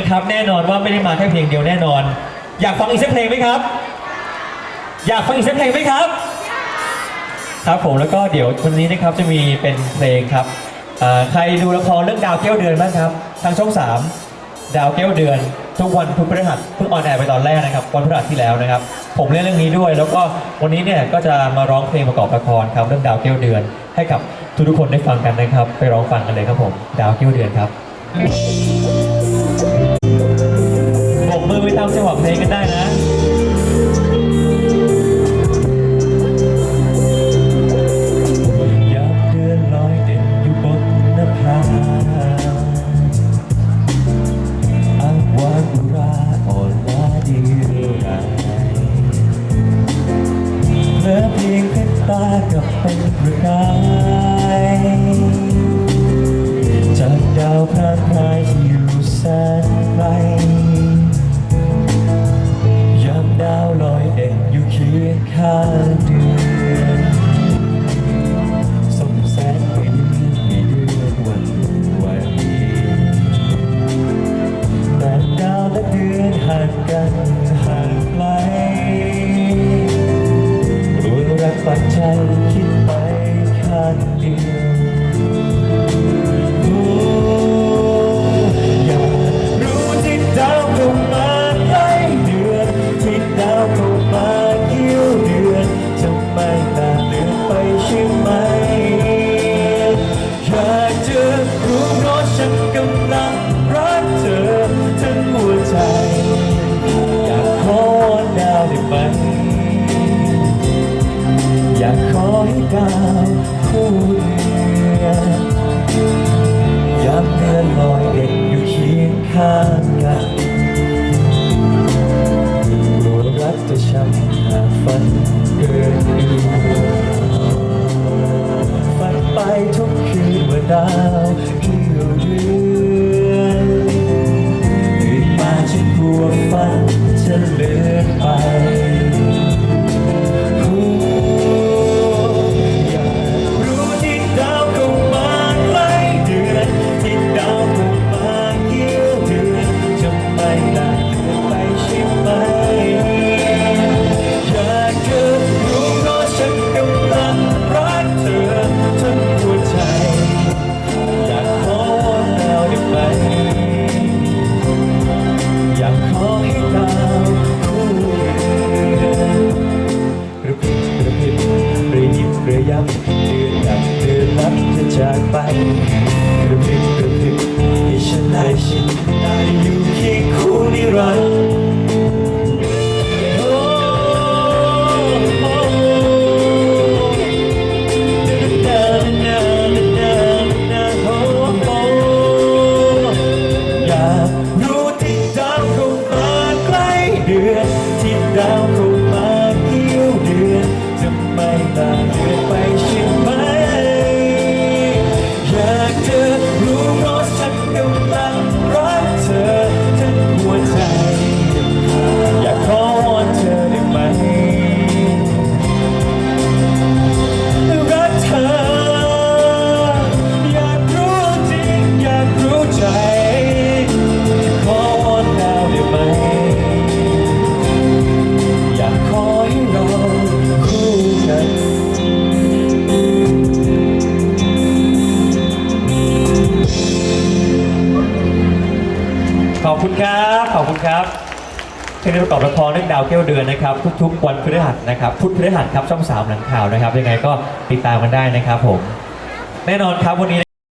นะครับ แน่นอนว่าไม่ได้มาแค่เพลงเดียวแน่นอน อยากฟังอีกสักเพลงไหมครับ อยากฟังอีกสักเพลงไหมครับ ครับผมแล้วก็เดี๋ยววันนี้นะครับจะมีเป็นเพลงครับอ่าใครดูละครเรื่องดาวแก้วเดือนบ้างครับ ทางช่อง3ดาวแก้วเดือน ทุกวันพุธพฤหัสเพิ่งออนแอร์ไปตอนแรกนะครับวันพฤหัสที่แล้วนะครับ ผมเล่นเรื่องนี้ด้วย แล้วก็วันนี้เนี่ยก็จะมาร้องเพลงประกอบละครครับเรื่องดาวแก้วเดือน ให้กับทุกๆคนได้ฟังกันนะครับ ไปร้องฟังกันเลยครับผม ดาวแก้วเดือนครับบ เพลงกันได้ คี ฉันกำลังรักเธอทั้งหัวใจ อยากขอวอนดาวได้ไหมอยากขอให้ดาวคู่เดือนยามเดือนลอยเด็กอยู่เคียงข้าง ยับเดือนดับเดือนลับจะจากไปกระพริบกระพริบให้ฉันได้ชินได้อยู่เคียง คุณครับ ขอบคุณครับเพลงประกอบละครเรื่องดาวแก้วเดือนนะครับ ทุกๆ วันพฤหัสนะครับพุธพฤหัสครับช่องสามหลังข่าวนะครับ ยังไงก็ติดตามกันได้นะครับผม แน่นอนครับวันนี้